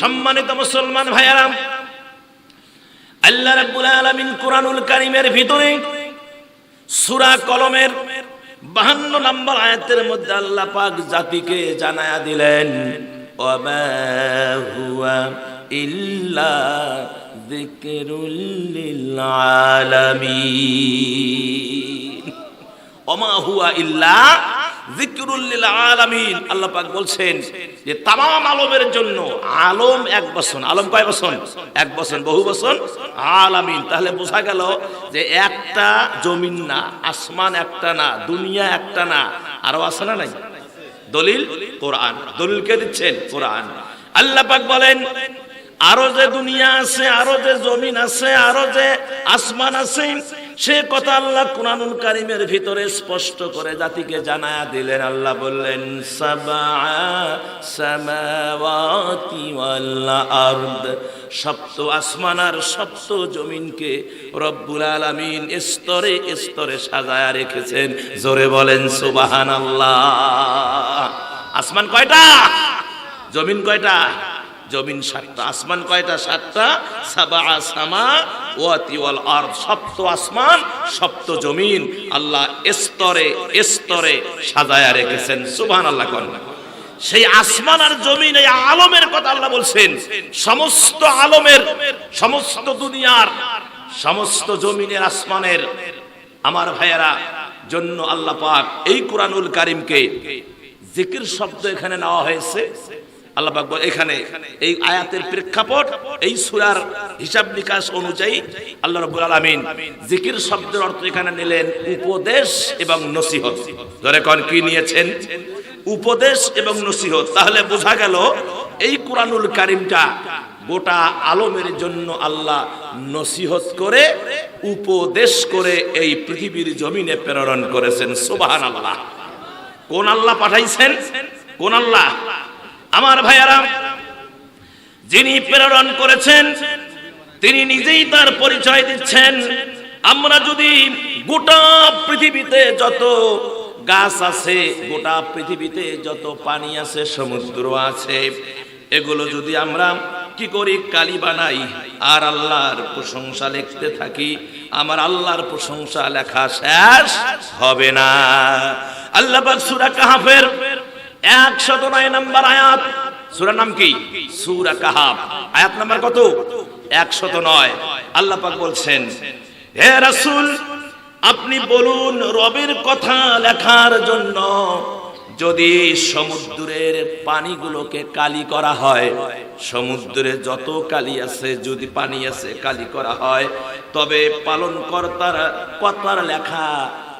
সম্মানিত মুসলমান ভাইয়ারা, আল্লাহ রাব্বুল আলামিন কোরআনুল কারীমের ভিতরে সূরা কলমের 52 নম্বর আয়াতের মধ্যে আল্লাহ পাক জাতিকে জানায়া দিলেন, ওয়ামা হুয়া ইল্লা যিকরুল লিল আলামিন। হুয়া ইল্লা তামাম আলমের জন্য, আলম এক বছর আসমান একটা না, দুনিয়া একটা না, আরও আছে না নাই? দলিল কোরআন। দলিল কে দিচ্ছেন? কোরআন। আল্লাহ পাক বলেন, আরও যে দুনিয়া আছে, আরও যে জমিন আছে, আরও যে আসমান আছে সে কথা আল্লাহ কোরআনুল কারিমের ভিতরে স্পষ্ট করে জাতিকে জানায়া দিলেন। আল্লাহ বললেন সপ্ত আসমান আর সপ্ত জমিনকে রব্বুল আলামিন স্তরে স্তরে সাজায়া রেখেছেন। জোরে বলেন, সুবহানাল্লাহ। আসমান কয়টা? জমিন কয়টা? জমিন সাতটা। আসমান কয়টা? সাতটা। সাবা সামা সপ্ত আসমান, সপ্ত জমিন। আল্লাহ স্তরে স্তরে সাজায়া রেখেছেন। সুবহানাল্লাহ কোন। সেই আসমান আর জমিন, এই আলমের কথা আল্লাহ বলছেন। সমস্ত আলমের, সমস্ত দুনিয়ার, সমস্ত জমিনের আসমানের আমার ভাইয়েরা, জন্য আল্লাহ পাক এই কোরআনুল কারিমকে জিকির শব্দ এখানে নেওয়া হয়েছে। আল্লাহ এখানে এই আয়াতের প্রেক্ষাপট, এই সূরার হিসাব নিকাশ অনুযায়ী আল্লাহ রাব্বুল আলামিন জিকির শব্দের অর্থ এখানে নিলেন উপদেশ এবং নসিহত। ধরে কন কি নিয়েছেন? উপদেশ এবং নসিহত। তাহলে বোঝা গেল এই কোরআনুল কারিমটা গোটা আলমের জন্য আল্লাহ নসিহত করে, উপদেশ করে এই পৃথিবীর জমিনে প্রেরণ করেছেন। সুবহানাল্লাহ। কোন আল্লাহ পাঠাইছেন? কোন আল্লাহ? আমার ভাইয়ারা, যিনি প্রেরণ করেছেন, তিনি নিজেই তার পরিচয় দিচ্ছেন। আমরা যদি গোটা পৃথিবীতে যত গাছ আছে, গোটা পৃথিবীতে যত পানি আছে, সমুদ্র আছে, এগুলো যদি আমরা কি করি, কালি বানাই, আর আল্লাহর প্রশংসা লিখতে থাকি, আমার আল্লাহর প্রশংসা লেখা শেষ হবে না। আল্লাহ সূরা কাহাফের একশত নয় নম্বর আয়াত। সূরার নাম কি? সূরা কাহাফ আয়াত নাম্বার কত? একশত নয় আল্লাহ পাক বলছেন, হে রাসূল, আপনি বলুন রবের কথা লেখার জন্য যদি সমুদ্রের পানিগুলোকে কালি করা হয়, সমুদ্রে যত কালি আছে, যদি পানি আছে কালি করা হয়, তবে পালন কর্তার কথার লেখা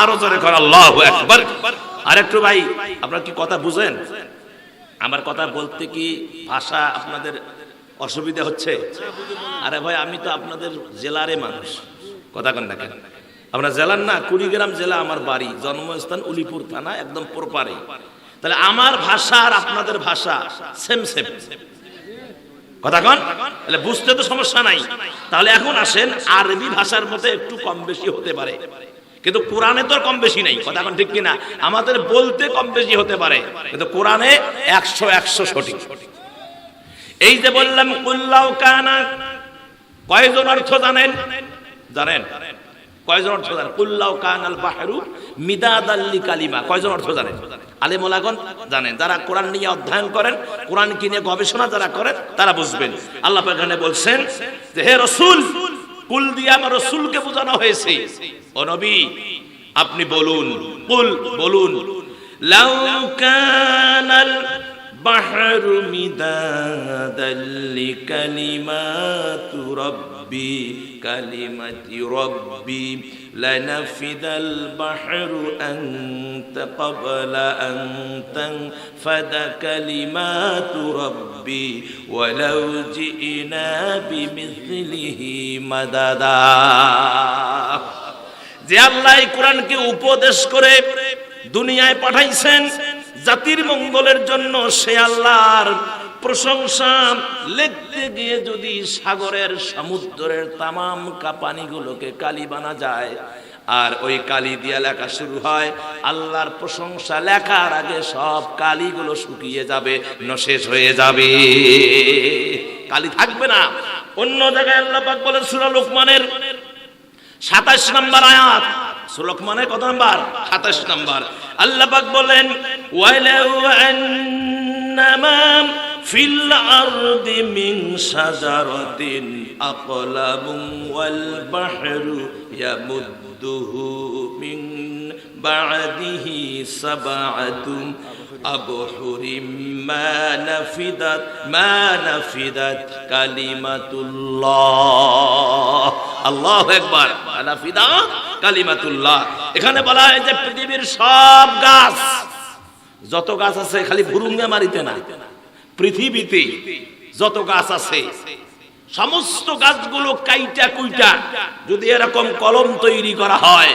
আরও জোরে কন আল্লাহ একবার আর একটু ভাই, আপনার কি কথা বুঝেন? আমার কথা বলতে কি ভাষা আপনাদের অসুবিধা হচ্ছে? আরে ভাই, আমি তো আপনাদের জেলারে মানুষ। কথা কন না কেন? আমরা জেলার না, কুড়িগ্রাম জেলা আমার বাড়ি। জন্মস্থান উলিপুর থানা, একদম প্রপারে। তাহলে আমার ভাষা আর আপনাদের ভাষা সেম সেম কথা কন? তাহলে বুঝতে তো সমস্যা নাই। তাহলে এখন আসেন, আরবি ভাষার মধ্যে একটু কম বেশি হতে পারে। কিন্তু কোরআনে তো কম বেশি নাই। কথা এখন ঠিক কিনা? আমাদের বলতে কম বেশি হতে পারে, কিন্তু কোরআনে একশো একশো সঠিক। এই যে বললাম কুল্লাও কানা, কয়জন অর্থ জানেন? জানেন? কয়জন অর্থ জানেন? কুল্লাও কানাল বাহরু মিদাদাল্লি কালিমা কয়জন অর্থ জানেন? আলে মোলাগন জানেন। যারা কোরআন নিয়ে অধ্যয়ন করেন, কোরআন কি নিয়ে গবেষণা যারা করেন, তারা বুঝবেন। আল্লাহ এখানে বলছেন যে, হে রসুল কুল দিয়ে আমার রসুলকে বোঝানো হয়েছে। ও নবী আপনি বলুন কুল বলুন। লাউ কানাল বাহরু মিদাদাল লিকালিমাতু রব্বি কালিমাতি রব্বি لنفد البحر أنت قبل أن تنفد كلمات ربي ولو جئنا بمثله مددا যে আল্লাহ এই কোরআনকে উপদেশ করে দুনিয়ায় পাঠাইছেন জাতির মঙ্গলের জন্য সে আল্লাহর প্রশংসা লিখতে গিয়ে যদি সাগরের সমুদ্রের তামাম কাপানিগুলোকে কালি বানা যায়, আর ওই কালি দিয়ে লেখা শুরু হয়, আল্লাহর প্রশংসা লেখার আগে সব কালিগুলো শুকিয়ে যাবে, নশেষ হয়ে যাবে। কালি থাকবে না। অন্য জায়গায় আল্লাহ পাক বলেন সূরা লোকমানের সাতাশ নম্বর আয়াত। সুলক মানে কত নম্বর? সাতাশ নম্বর। আল্লাহ পাক বলেন ওয়ালাউ আন্নামা ফিল আরদি মিন শাজারাতিন আকলামুন ওয়াল বাহরু ইয়ামুদ্দুহু মিন বা'দিহি সাবআতুম আবহুরিম মা নাফিদাত মা নাফিদাত কালিমাতুল্লাহ আল্লাহু আকবার নাফিদা কালিমাতুল্লাহ এখানে বলা হয় যে পৃথিবীর সব গাছ যত গাছ আছে খালি ভুরুঙ্গা মারিতে না। পৃথিবীতে যত গাছ আছে, সমস্ত গাছগুলো কাইটা কুইটা, যদি এরকম কলম তৈরি করা হয়,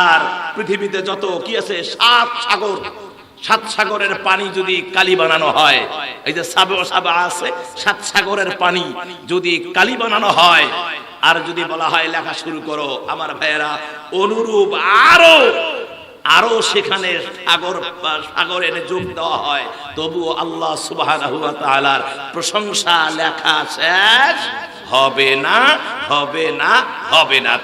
আর পৃথিবীতে যত কি আছে, সাত সাগর, সাত সাগরের পানি যদি কালি বানানো হয়, এই যে সাবে সাবা আছে, সাত সাগরের পানি যদি কালি বানানো হয়, আর যদি বলা হয় লেখা শুরু করো, আমার ভাইয়েরা, অনুরূপ আরও আরও সেখানে সাগর সাগরের যোগ দেওয়া হয়। তবুও আল্লাহ সুবাহ প্রশংসা লেখা শেষ। হবে না হবে না হবে না।